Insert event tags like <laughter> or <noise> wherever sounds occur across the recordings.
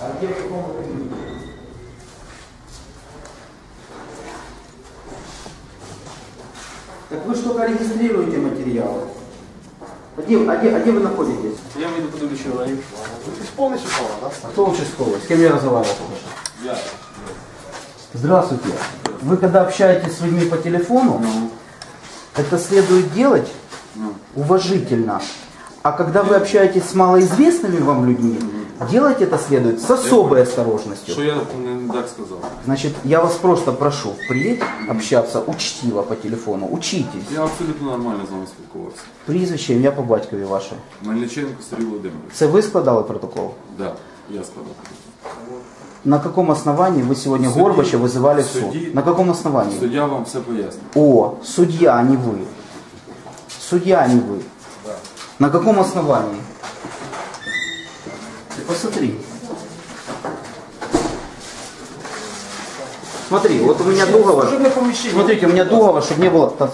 А где в каком вы кабинете? Так вы же только регистрируете материалы. А где, а где, а где вы находитесь? Я выйду подивлюсь чоловік. А кто участковый? С кем я разговаривал что? Я. Здравствуйте. Вы когда общаетесь с людьми по телефону, это следует делать уважительно. А когда вы общаетесь с малоизвестными вам людьми, делать это следует с особой осторожностью. Що я не так сказав? Значит, я вас просто прошу впредь общаться учтиво по телефону. Учитесь. Я абсолютно нормально з вами спілкувався. Прізвище, ім'я по батькові ваше. Мельниченко Сергій Володимирович. Це ви складали протокол? Да, я сказав. На каком основании вы сегодня Судді- Горбача вызывали в суд? судді- На каком основании? Суддя вам все пояснив. О, судья, а не вы. Судья, а не вы. На каком основании? Ты посмотри. Смотри, вот у меня Дугова. Смотрите, у меня Дугова, чтобы не было,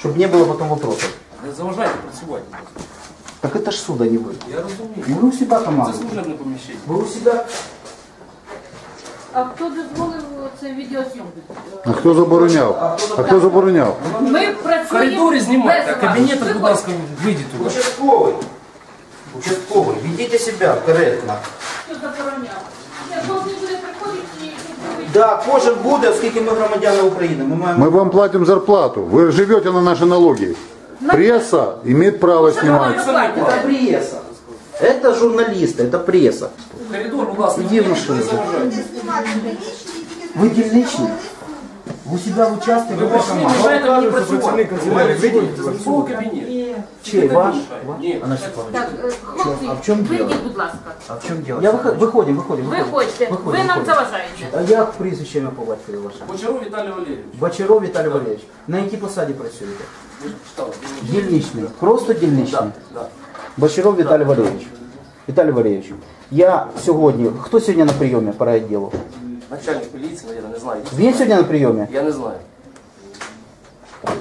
чтобы не было потом вопросов. Заважайте працювати. Так это ж суд, а не вы. Я розумію. И вы у себя команда. служебне поміщення. Вы у себя... А хто дозволив це відеозйомку? А хто забороняв? А хто забороняв? Ми В працюємо коридорі знімайте, а без кабінет, вас. будь ласка, вийдіть туди. Участковый. Участковый. Ведите себя корректно. Хто забороняв? Я повинні буде приходити і робити. Да, кожен буде, оскільки ми громадяни України. Ми маємо Мы вам платим зарплату. Вы живете на наши налоги. Пресса имеет право снимать. Это пресса. Это журналисты, это пресса. В коридор, будь ласка, Иди в машину. не заважайте. Вы дільничний? У себя в участке Ви в прийшли, команді. мешаєте мені працювати. Вийдіть з свого кабінету. Чей, ваш? Ні. Так, е, хлопці, а в чому діло? вийдіть, будь ласка. А в чому діло? Я виход, виходимо, виходимо. Ви хочете, ви нам заважаєте. А як прізвище ім'я по батькові ваше? Бочаров Віталій Валерійович. Бочаров Віталій Валерійович. На якій посаді працюєте? Ви ж читали. Дільничний. Просто дільничний. Да. Бочаров Віталій Валерійович. Віталій Валерійович, я сьогодні, хто сьогодні на прийомі по райвідділу? Начальник поліції, наверное, не знаю. Він сьогодні на прийомі? Я не знаю.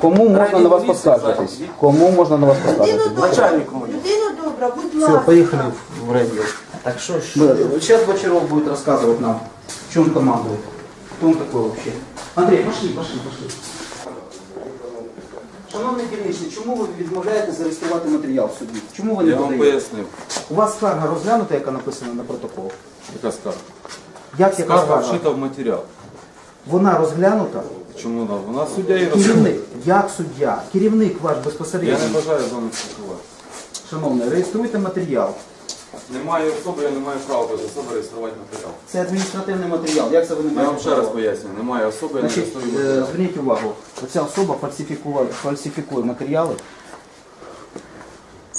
Кому можна на вас Райвідділ поскаржитись? поліції, Кому можна на вас поскаржитись? Начальнику моєму. Людина добра, будь Все, ласка. поехали в радио. Так что Сейчас Бочаров будет рассказывать нам, в чем командует. Кто он такой вообще. Андрей, пошли, пошли, пошли. Шановний керівничний, чому ви відмовляєте зареєструвати матеріал в суді? Чому ви не Я вам подаєте? пояснив. У вас скарга розглянута, яка написана на протокол. Яка скарга? Як яка Скарга скарга? вшита в матеріал. Вона розглянута? Чому вона? Вона суддя і розглядає. Керівник, як суддя, керівник ваш Я безпосередньо. не бажаю з вами спілкуватися. Шановний, реєструйте матеріал. Немає особи, я не маю права без особи реєструвати матеріал. Це адміністративний матеріал. Як це ви не Я маєте вам ще раз права? пояснюю, немає особи, я не Значить, реєструю е, матеріал. зверніть увагу, оця особа фальсифікує, фальсифікує матеріали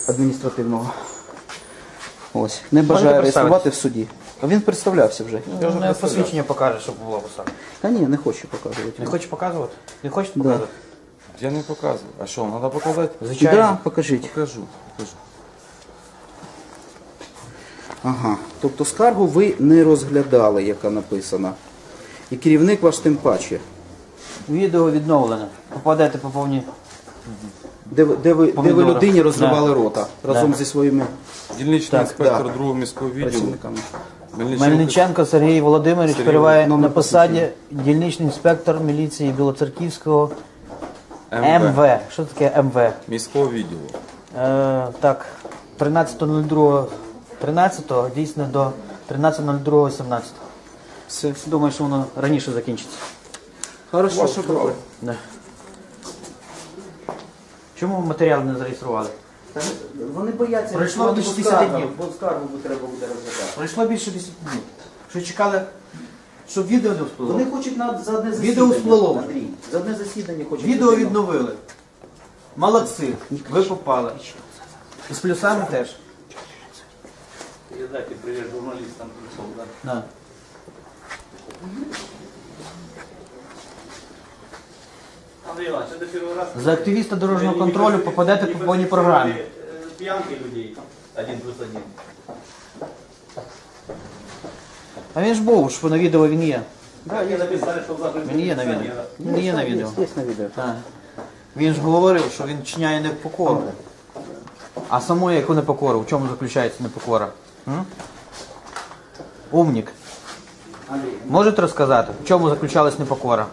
адміністративного. Ось, не бажає реєструвати в суді. А він представлявся вже. Не посвідчення покаже, щоб було посада. Та ні, не хочу показувати. Не хочеш показувати? Не хочеш показувати? Я не показую. А що, треба показати? Звичайно. Да, покажіть. Покажу, покажу. Ага. Тобто скаргу ви не розглядали, яка написана. І керівник ваш тим паче. Відео відновлене. Попадете по повній. Де, ви- де, ви, де ви Помідори. людині розривали Да. рота разом Да. зі своїми Дільничний Так, інспектор да. другого міського відділу. працівниками. Мельниченко Сергій Володимирович Сергій перебуває на посаді дільничний інспектор міліції Білоцерківського МВ. МВ. Що таке МВ? Міського відділу. Е, так, 13.02. 13 дійсно до 13.02.17. Все. Думаю, що воно раніше закінчиться. Хорошо. Ваше право. Да. Чому матеріал не зареєстрували? Та Вони бояться Пройшло реєструвати, більше бо 10 скарга- днів. Бо скаргу треба буде розглядати. Пройшло більше 10 днів. Що чекали, щоб відео не всплило? Вони хочуть на, за одне засідання. Відео всплило. Андрій, За одне засідання хочуть. Відео відновили. Молодці. Ви попали. І з плюсами теж. Передайте привіт журналістам прийшов, да? Да. Андрей Иванович, это первый раз. За активіста дорожнього контролю попадете по повній програмі. Э, Пьянки людей. Один плюс один. А він ж був, що на відео він є. Да, мне написали, что завтра Він є на відео. Він є на відео. Є на відео. Так. Він ж говорив, що він чиняє непокору. А самої яку непокору? В чому заключається непокора? М? Умник. Можете розказати, в чому заключалась непокора?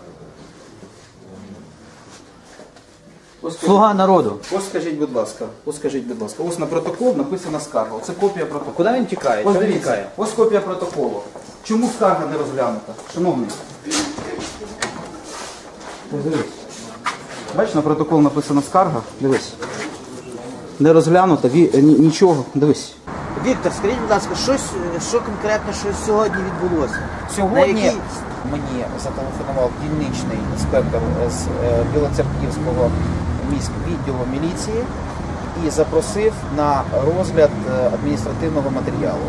Ось скажіть- Слуга народу. Ось скажіть, будь ласка, ось скажіть, будь ласка, ось на протокол написана скарга. Це копія протоколу. Куди він тікає? Ось Чого він дивіться, тікає? ось копія протоколу. Чому скарга не розглянута? Шановний. Ось дивись. Бачиш, на протокол написана скарга. Дивись. Не розглянута, ві- е, ні- нічого. Дивись. Віктор, скажіть, будь ласка, щось, що конкретно що сьогодні відбулося? Сьогодні На якій- мені зателефонував дільничний інспектор з е, Білоцерківського міськвідділу міліції і запросив на розгляд е, адміністративного матеріалу.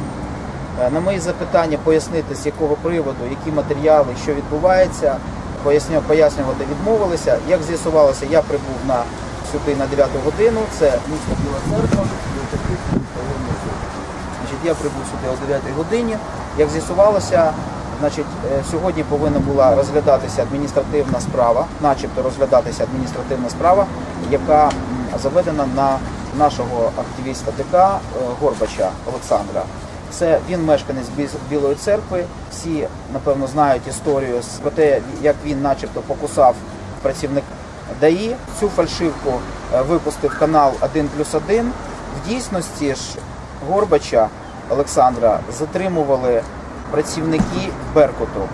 Е, На мої запитання пояснити, з якого приводу, які матеріали, що відбувається, поясню- пояснювати відмовилися. Як з'ясувалося, я прибув на сюди на 9 годину. Це місто Біла Церква, Білоцерківський районний суд. Значить, я прибув сюди о 9 годині. Як з'ясувалося, значить, е, сьогодні повинна була розглядатися адміністративна справа, начебто розглядатися адміністративна справа, яка заведена на нашого активіста ДК е, Горбача Олександра. Це він мешканець Білої церкви. Всі напевно знають історію про те, як він, начебто, покусав працівник ДАІ. Цю фальшивку е, випустив канал 1 плюс 1. В дійсності ж Горбача Олександра затримували працівники Беркуту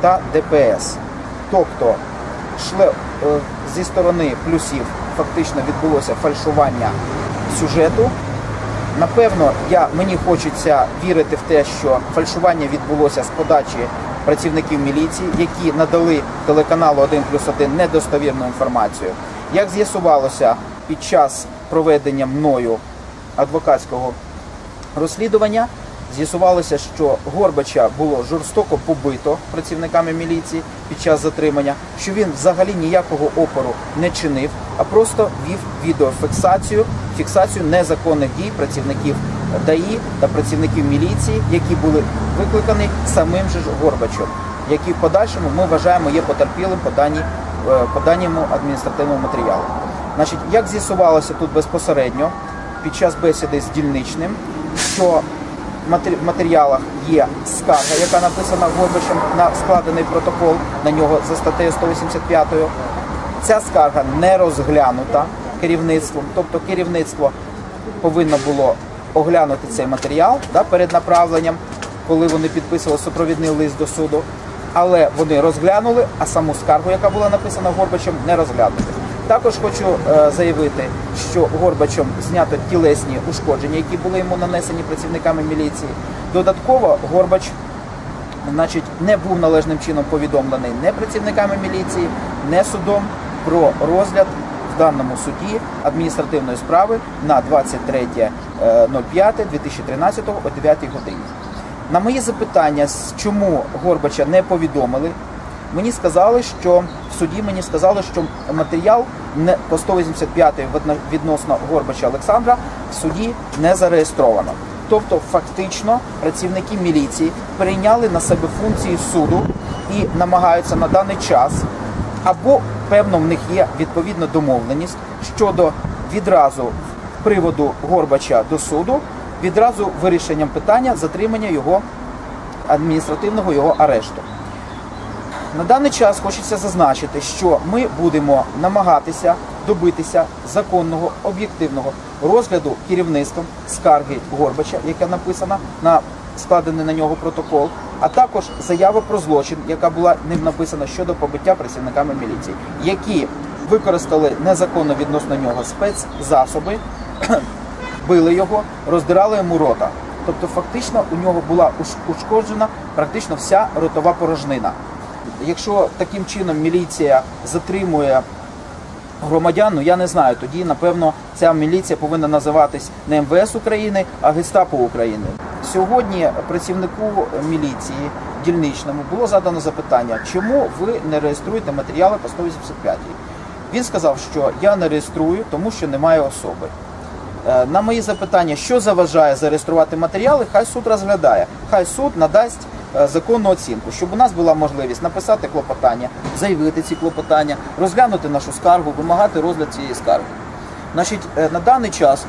та ДПС. Тобто шле, е, зі сторони плюсів фактично відбулося фальшування сюжету. Напевно, я, мені хочеться вірити в те, що фальшування відбулося з подачі працівників міліції, які надали телеканалу 1 плюс 1 недостовірну інформацію. Як з'ясувалося під час проведення мною адвокатського розслідування, з'ясувалося, що Горбача було жорстоко побито працівниками міліції під час затримання, що він взагалі ніякого опору не чинив, а просто вів відеофіксацію, фіксацію незаконних дій працівників ДАІ та працівників міліції, які були викликані самим же ж Горбачем, який в подальшому ми вважаємо є потерпілим по даній е, по даному адміністративному матеріалу. Значить, як з'ясувалося тут безпосередньо під час бесіди з дільничним, що в матеріалах є скарга, яка написана Горбачем на складений протокол на нього за статтею 185. Ця скарга не розглянута керівництвом, тобто керівництво повинно було оглянути цей матеріал да, перед направленням, коли вони підписували супровідний лист до суду. Але вони розглянули, а саму скаргу, яка була написана Горбачем, не розглянули. Також хочу е, заявити, що Горбачем знято тілесні ушкодження, які були йому нанесені працівниками міліції. Додатково Горбач значить, не був належним чином повідомлений не працівниками міліції, не судом про розгляд в даному суді адміністративної справи на 23.05.2013 о 9 годині. На мої запитання, чому Горбача не повідомили, мені сказали, що в суді мені сказали, що матеріал не по 185 відно- відносно Горбача Олександра в суді не зареєстровано. Тобто, фактично, працівники міліції перейняли на себе функції суду і намагаються на даний час, або певно в них є відповідна домовленість щодо відразу приводу Горбача до суду, відразу вирішенням питання затримання його адміністративного його арешту. На даний час хочеться зазначити, що ми будемо намагатися добитися законного об'єктивного розгляду керівництвом скарги Горбача, яка написана на складений на нього протокол, а також заява про злочин, яка була ним написана щодо побиття працівниками міліції, які використали незаконно відносно нього спецзасоби, <clears throat> били його, роздирали йому рота. Тобто, фактично, у нього була ушкоджена практично вся ротова порожнина. Якщо таким чином міліція затримує громадян, ну я не знаю, тоді напевно ця міліція повинна називатись не МВС України, а Гестапо України. Сьогодні працівнику міліції дільничному було задано запитання, чому ви не реєструєте матеріали по 185 Він сказав, що я не реєструю, тому що немає особи. Е, На мої запитання, що заважає зареєструвати матеріали, хай суд розглядає. Хай суд надасть законну оцінку, щоб у нас була можливість написати клопотання, заявити ці клопотання, розглянути нашу скаргу, вимагати розгляд цієї скарги. Значить, е, на даний час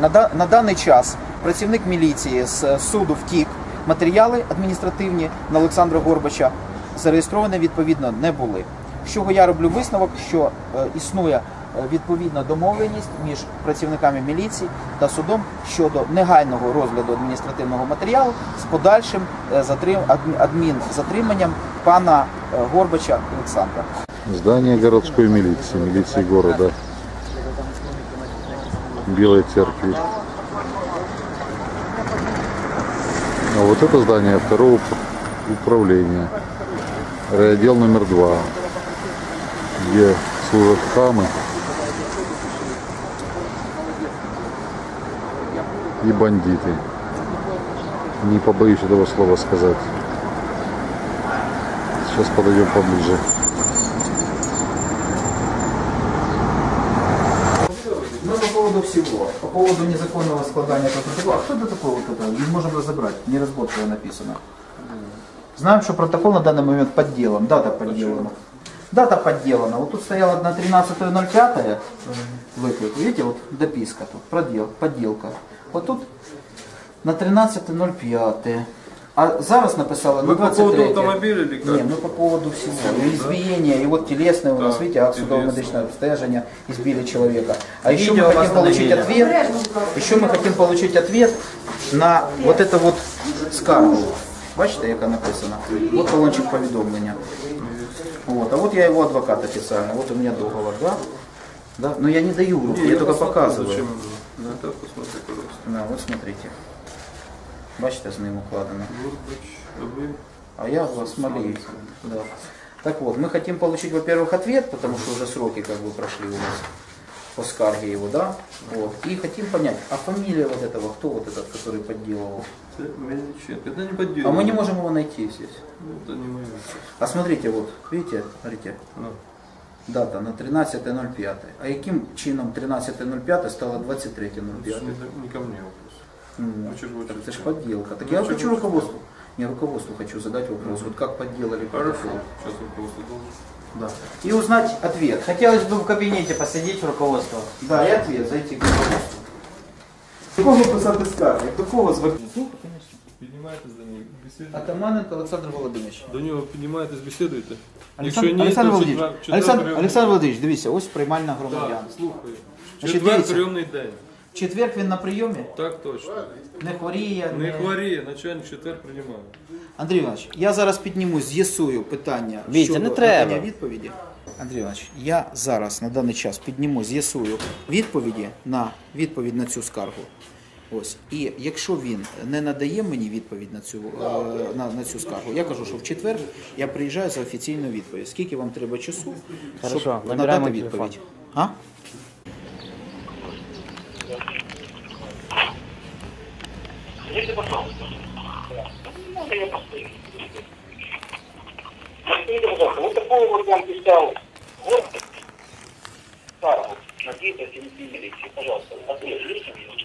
На, на даний час працівник міліції з е, суду втік. Матеріали адміністративні на Олександра Горбача зареєстровані відповідно не були. З чого я роблю висновок, що е, існує е, відповідна домовленість між працівниками міліції та судом щодо негайного розгляду адміністративного матеріалу з подальшим е, затрим, адмінзатриманням пана е, Горбача Олександра. Здание городской милиции, милиции города. Белой церкви. А вот это здание второго уп- управления. Райотдел номер два, где служат хамы и бандиты. Не побоюсь этого слова сказать. Сейчас подойдем поближе. Ну, по поводу всего. По поводу незаконного складания протокола. А кто это такой вот это? Не можем разобрать. Неразборчиво написано. Знаем, что протокол на данный момент подделан. Дата подделана. Дата подделана. Вот тут стояла на 13.05 выклик. Видите, вот дописка тут. Продел, подделка. Вот тут на 13.05. А зараз написала на Вы по 23. поводу автомобиля или как? Мы по поводу всего. И избиения, и вот телесное у нас, Да, видите, акт судово телесное. медичное обстежение, избили человека. А еще мы хотим получить ответ, еще мы хотим получить ответ на вот это вот скаргу. Бачите, яка написано? Вот талончик повідомлення. Вот. А вот я его адвокат официально. Вот у меня договор, да? Да? Но я не даю в руки, я только показываю. Зачем? Ну, так посмотри, пожалуйста. Да, вот смотрите. Бачите, з ним укладено. А? А я вас молю. Да. Так вот, мы хотим получить, во-первых, ответ, потому что уже сроки как бы прошли у нас по скарге его, да? Вот. И хотим понять, а фамилия вот этого, кто вот этот, который подделывал? Мельниченко. Это не подделка. А мы не можем его найти здесь. Ну, Это не мое. А смотрите, вот, видите, смотрите, Ну дата на 13.05. А яким чином 13.05 стало 23.05? Это не, не ко мне вопрос. М, Ну, чё ж вы так хотите? это ж подделка. Так Ну, я чё хочу вы руководству. Не, руководству хочу задать вопрос. Вот как подделали Хорошо. протокол. Сейчас руководство должен. Да. И узнать ответ. Хотілося б в кабінеті посидіти в руководство. Да, и ответ, зайти к руководству. Кого писати скарги? До кого звернутися? Піднімаєтесь до нього, бесідуєте? Атаманенко Олександр Володимирович. До нього піднімаєтесь, бесідуєте? Олександр, ні, Олександр то Володимирович, четвер- Олександр, Олександр. Володимирович, дивіться, ось приймальна громадян. Так, слухаю. Значить, Четвер дивіться. прийомний день. В четвер він на прийомі, Так точно. не хворіє. Не хворіє, начальник четвер приймає. Андрій Іванович, я зараз підніму, з'ясую питання Вітя, щодо не треба. надання відповіді. Андрій Іванович, я зараз на даний час підніму, з'ясую відповіді на відповідь на цю скаргу. Ось. І якщо він не надає мені відповідь на цю, е, на, на цю скаргу, я кажу, що в четвер я приїжджаю за офіційною відповідь. Скільки вам треба часу, Хорошо, щоб набираємо надати телефон. відповідь? А? Скажите, пожалуйста, вот такой вот вам писал вот Сарву на деятельности милиции. Пожалуйста, ответ есть у меня?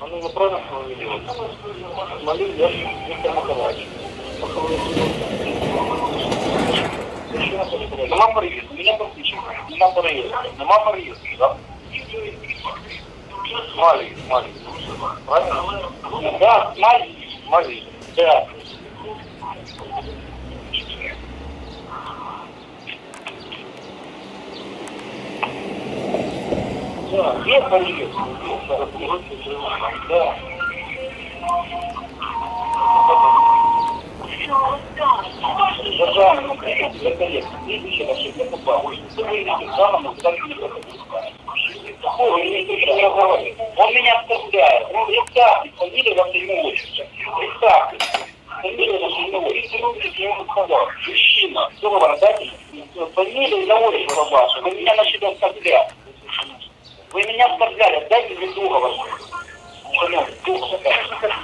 Он правильно делает. Смотри, я Виктор Махович. Нема посвідчено. Нема переїзду. Нема переїзду, так? Малий, малий. Правильно? Да, малий, малий. Да. Да, є переїзд. Да. Державному проєкту для коррекции следующее ваше я попал. Вы выйдете заново, куда не Он меня оскорбляет. Ну, представьте, фамилия ваше имя отчество. Представьте. Фамилия ваше имя отчество. Я ему сказал, мужчина, договор дайте. Фамилия имя отчество ваше. Вы меня начали оскорблять. Вы меня оскорбляли, дайте мне договор.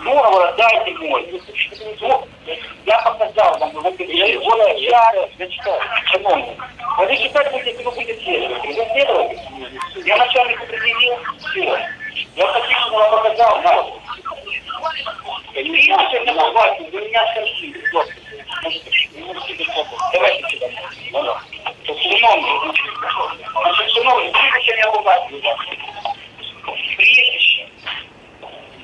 Договор дайте мой. Я показал вам, вот я его я, я читаю, шановный. А вы читать будете, если вы будете следовать. Вы следовать? Я начальник определил, все. Я хочу, вам показал, да. Конечно, не согласен, вы меня скажите. Давайте сюда. Шановні, значить, шановні, прізвище не обов'язково, будь ласка. Прізвище.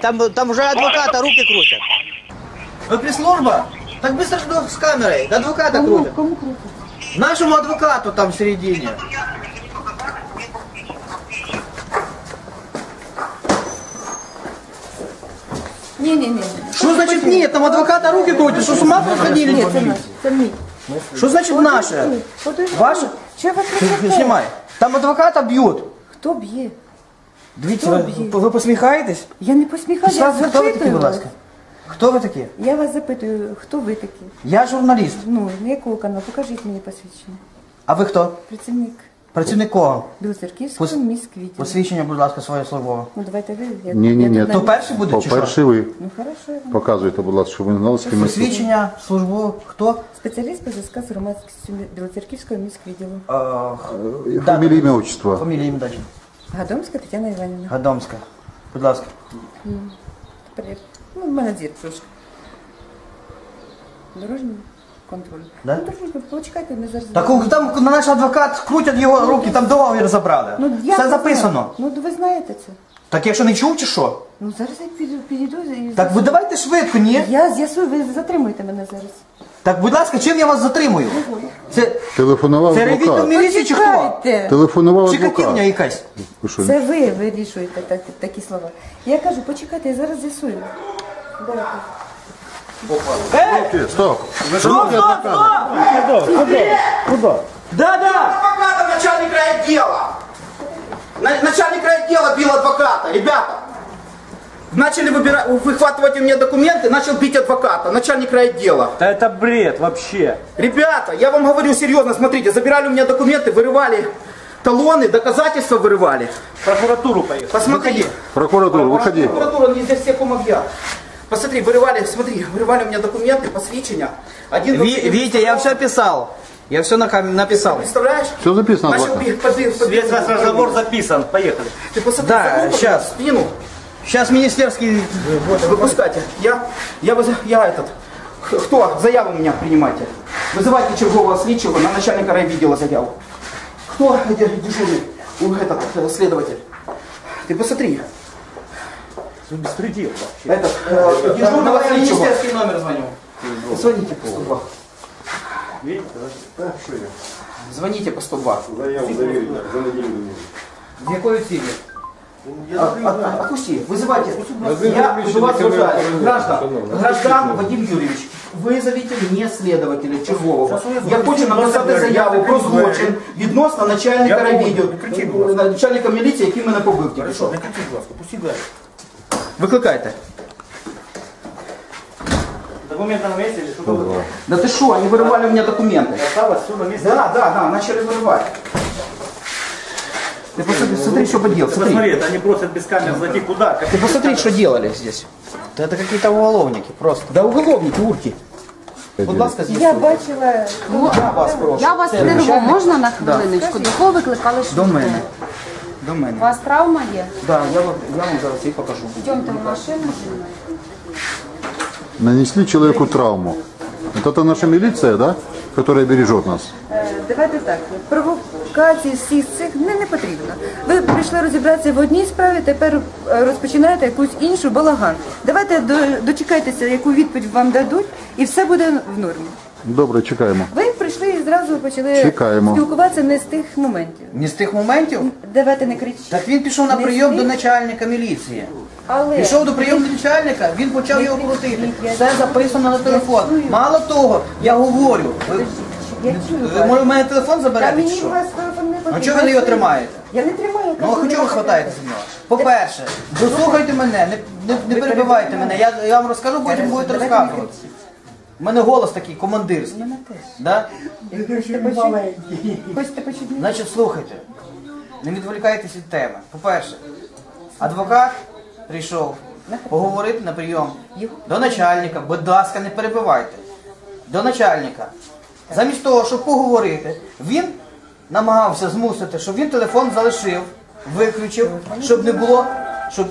там, там вже адвоката руки крутять. Ви прес-служба? Так быстро ж з камерою, до адвоката крутять. Кому крутить? Нашому адвокату там в середині. Ні, ні, ні. Що значить ні? Там адвоката руки крутять, що з ума посходили? Ні, це наш, це мій. Що значить наше? Подожди. Ваше? Чого ви кричите? Знімай. Там адвоката б'ють. Хто б'є? Дивіться, Хто ви, б'є? ви посміхаєтесь? Я не посміхаюся, я хто ви такі, будь ласка? Хто ви такі? Я вас запитую, хто ви такі? Я журналіст. Ну, на якого каналу? Покажіть мені посвідчення. А ви хто? Працівник Працівник кого? Білоцерківського Пос- міськвідділу. Посвідчення, будь ласка, своє службове. Ну, давайте ви. Я, Ні, ні, я ні. тут То перший буде чи що? По-перше, ви Ну, хорошо. я вам- показуєте, будь ласка, щоб ви не знали, з ким ми тут. Посвідчення, службу, хто? Спеціаліст по зв'язку з громадськістю Білоцерківського міськвідділу. Е, Фамілія, ім'я, отчество. Фамілія, ім'я. Гадомська Тетяна Іванівна. Гадомська. Будь ласка. Тепер я- Ну, в мене зір трошки. Дорожній контроль. Да? Ну, трошки, почекайте, ми зараз... Так у- там на наш адвокат крутять його руки, там договір забрали. Ну, я Все не записано. знаю. Ну, ви знаєте це. Так якщо не чув чи що? Ну, зараз я піду, підійду і... Так ви давайте швидко, ні? Я з'ясую, ви затримуєте мене зараз. Так, будь ласка, чим я вас затримую? Це, Телефонував це ревітна адвокат. міліція чи хто? Почекайте. Телефонував Чи катівня адвокат. якась? Ви що, Це ви вирішуєте так, такі слова. Я кажу, почекайте, я зараз з'ясую. Давайте. Е! Стоп! Стоп, стоп, стоп! Да-да! Адвоката начальник райотдела. На- Начальник райотдела бил адвоката. Ребята, начали выбирать, выхватывать у меня документы, начал бить адвоката, начальник райотдела. Да это бред вообще. Ребята, я вам говорю серьезно, смотрите, забирали у меня документы, вырывали талоны, доказательства вырывали. Прокуратуру поехал. Посмотри. Прокуратура, виходи. Прокуратура не здесь все кумовья. Посмотри, вырывали, смотри, вырывали у меня документы, посвящения. Один Ви- Витя, я все писал. Я все на кам- написал. Представляешь? Все записано, Начал адвокат. бить, подбил, подбил. Весь разговор записан. Поехали. Ты посмотри, Да, в спину. Сейчас министерский... Вот, выпускайте. Я, я, выз- я этот, х- кто? Заяву у меня принимайте. Вызывайте чергового слідчого на начальника райвідділа заяву. Кто де- дежурный? У, этот, э, следователь. Ты посмотри. Беспредел. Этот, э, дежурного Давай я слідчого. министерский номер звоню. Звоните по 102. Звоните по 102. З якою цілі? А, а- Отпусти, вызывайте. Я у вас уважаю. Граждан, граждан Вадим Юрьевич, вызовите мне следователя чергового. Я хочу написати заяву про злочин відносно начальника райвідділу, начальника міліції, який мене побив тільки що. Викликайте. Документы на месте или что-то? вы- Да ты что, они вырывали у меня документы. Осталось все на месте. Да, да, да, начали вырывать. Ты посмотри, смотри, что поделал, смотри. Посмотри, это они просят без камер зайти куда? Как Ты посмотри, что делали здесь. Да это какие-то уголовники просто. Да уголовники, урки. Будь ласка, здесь. Я бачила, Я вас прошу. Я вас Це перерву, начальник? можна на хвилиночку? До кого викликали До швидку? мене. До У мене. вас травма є? Да, я вам, я вам зараз їх покажу. Йдемте в машину зі мною. Нанесли человеку травму. Вот это наша милиция, да? Которая бережет нас. Е, Давайте так, провокації всіх цих не, не потрібно. Ви прийшли розібратися в одній справі, тепер е, розпочинаєте якусь іншу балаган. Давайте до- дочекайтеся, яку відповідь вам дадуть, і все буде в нормі. Добре, чекаємо. Ви прийшли ви зразу почали Чекаємо. спілкуватися не з тих моментів. Не з тих моментів? Давайте не кричіть. Так він пішов на Не прийом до начальника міліції. Але Пішов до прийому начальника, він почав його крутити. Все записано на телефон. Мало того, я говорю, ви, я чую ви може в мене телефон Та заберете чи мені що? вас телефон не потрібен. А чого ви його тримаєте? Я не тримаю. Ну а чого ви не хватаєте за нього? По-перше, дослухайте мене, не, не, не перебивайте мене. Я, я вам розкажу, потім будете розказувати. У мене голос такий командирський. Мене теж. Да? Хочете почути? Хочете? Значить, слухайте, не відволікайтесь від теми. По-перше, адвокат прийшов поговорити на прийом до начальника, будь ласка, не перебивайте. До начальника. Замість того, щоб поговорити, він намагався змусити, щоб він телефон залишив, виключив, щоб не було. Щоб...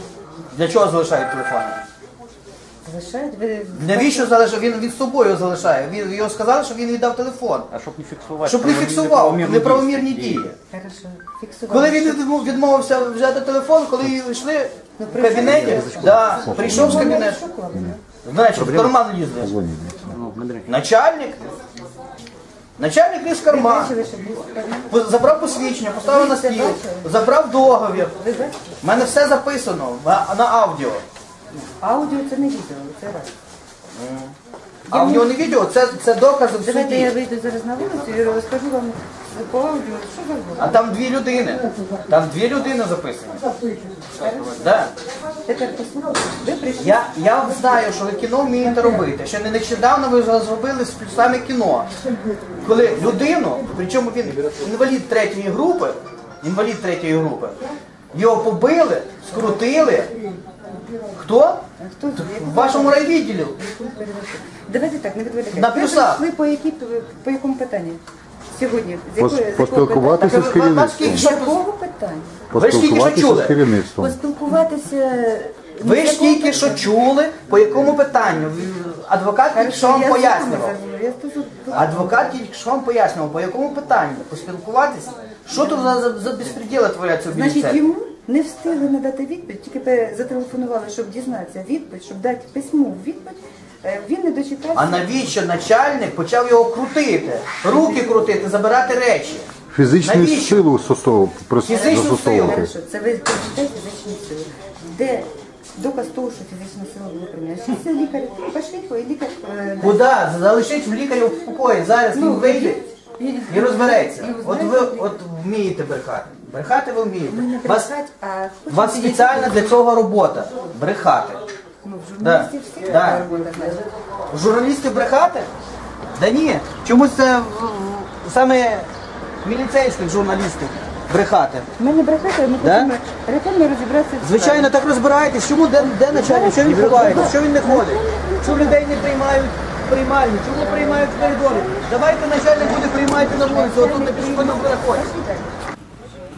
Для чого залишають телефон? Залишають? Ви... Навіщо залишив? Він від собою залишає. Він його сказали, що він віддав телефон. А щоб не фіксувати. Щоб не фіксував неправомірні дії. Хорошо. Коли він відмов- відмовився взяти телефон, коли йшли в кабінеті, да, прийшов з кабінету. Значить, в карман лізли. Начальник. Начальник ліз карман. Забрав посвідчення, поставив на стіл, забрав договір. У мене все записано на, на аудіо. Аудіо це не відео, це раз. Аудіо не відео, це, це докази в Давайте я суді. вийду зараз на вулицю і розкажу вам по аудіо, що ви А там дві людини. Там дві людини записані. Да. Тепер послухайте. Ви прийшли. Я, я знаю, що ви кіно вмієте робити. Ще не нещодавно ви зробили плюсами кіно. Коли людину, причому він інвалід третьої групи, інвалід третьої групи, його побили, скрутили. Хто? Хто В вашому райвідділі. Давайте так, не відволікайте. На Ви плюсах. прийшли по, які, по якому питанню? Сьогодні? З якої- з якого Поспілкуватися з керівництвом. питання? З якого питання? Ви ж тільки що Поспілкуватися чули. керівництвом. Поспілкуватися... Ви ж тільки що чули, по якому питанню. Адвокат тільки що вам пояснював. Адвокат тільки що вам пояснював, по якому питанню поспілкуватися. Що тут за, за, за безпреділи творяться в Значить, йому не встигли надати відповідь, тільки зателефонували, щоб дізнатися відповідь, щоб дати письмову відповідь. Е, Він не дочекався. А навіщо начальник почав його крутити, руки крутити, забирати речі? Фізичну Навіщо? силу застосовувати. Це ви прочитайте фізичну силу. Де доказ того, що фізична сила була приміняна? Ще лікар, пошліть, і лікар... Куди? Залишіть в лікаря в спокої. Зараз він вийде і- і розбереться. От ви от вмієте брехати. Брехати ви Ми не вмієте. Вас, брехать, а у вас хочете спеціальна для цього робота. Брехати. Ну, в Да. журналістів всі Да. така робота, значить. Журналісти брехати? Да ні. Чомусь це в- в- саме міліцейських журналістів брехати. Ми не брехати, ми Да? хочемо ретельно розібратися в справі. Звичайно, так розбираєтесь, чому де, де начальник, що він ховається, що він не ходить, чому людей не приймають в приймальні, чому приймають в коридорі. Давайте начальник буде приймати на вулиці, отут на пішохідному переході.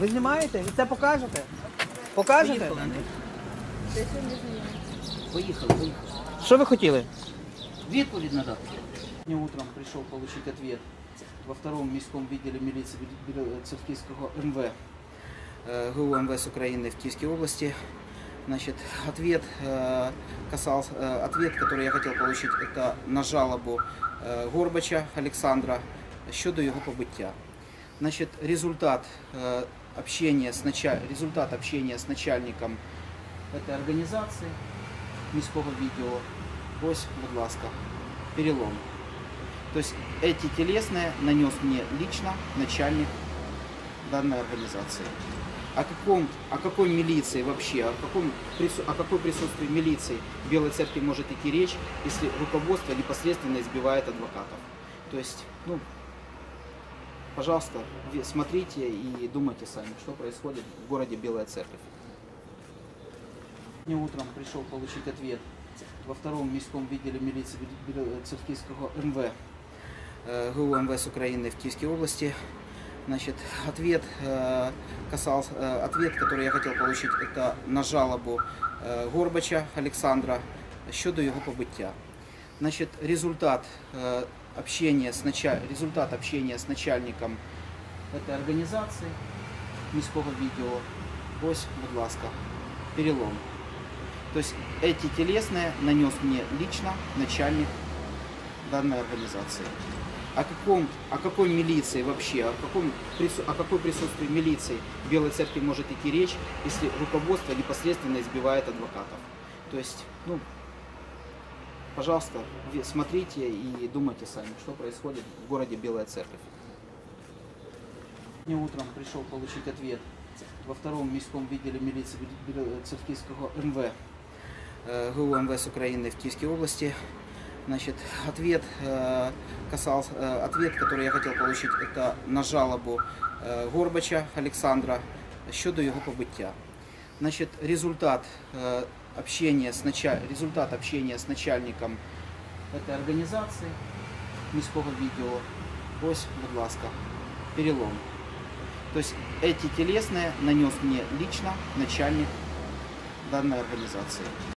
Ви знімаєте і це покажете? Покажете? Поїхали, поїхали. Що ви хотіли? Відповідь надати. Сегодня утром пришел получить ответ во втором міському відділі міліції Церківського МВ э, ГУ МВС Украины в Киевской области. Значит, ответ э, касался, э, ответ, который я хотел получить, это на жалобу э, Горбача Александра щодо його побиття. Значит, результат э, общения с началь... результат общения с начальником этой организации міського відділу. Ось, будь ласка, перелом. То есть эти телесные нанес мне лично начальник данной организации. О каком, о какой милиции вообще, о каком, прису- о какой присутствии милиции в Белой Церкви может идти речь, если руководство непосредственно избивает адвокатов. То есть, ну, пожалуйста, ви- смотрите и думайте сами, что происходит в городе Белая Церковь. Сегодня утром пришел получить ответ во втором міському відділі міліції Церківського МВ э, ГУ МВС Украины в Киевской области. Значит, ответ э, касался, э, ответ, который я хотел получить, это на жалобу э, Горбача Александра щодо його побиття. Значит, результат э, общения с началь... результат общения с начальником этой организации міського відділу. Ось, будь ласка, перелом. То есть эти телесные нанес мне лично начальник данной организации. о каком, о какой милиции вообще, о каком, прису- о какой присутствии милиции в Белой Церкви может идти речь, если руководство непосредственно избивает адвокатов. То есть, ну, пожалуйста, ви- смотрите и думайте сами, что происходит в городе Белая Церковь. Сегодня утром пришел получить ответ во втором міському відділі міліції Церківського МВ э, ГУ МВС Украины в Киевской области. Значит, ответ э, касался, э, ответ, который я хотел получить, это на жалобу э, Горбача Александра щодо його побиття. Значит, результат э, общения с началь... результат общения с начальником этой организации міського відділу. Ось, будь ласка, перелом. То есть эти телесные нанес мне лично начальник данной организации.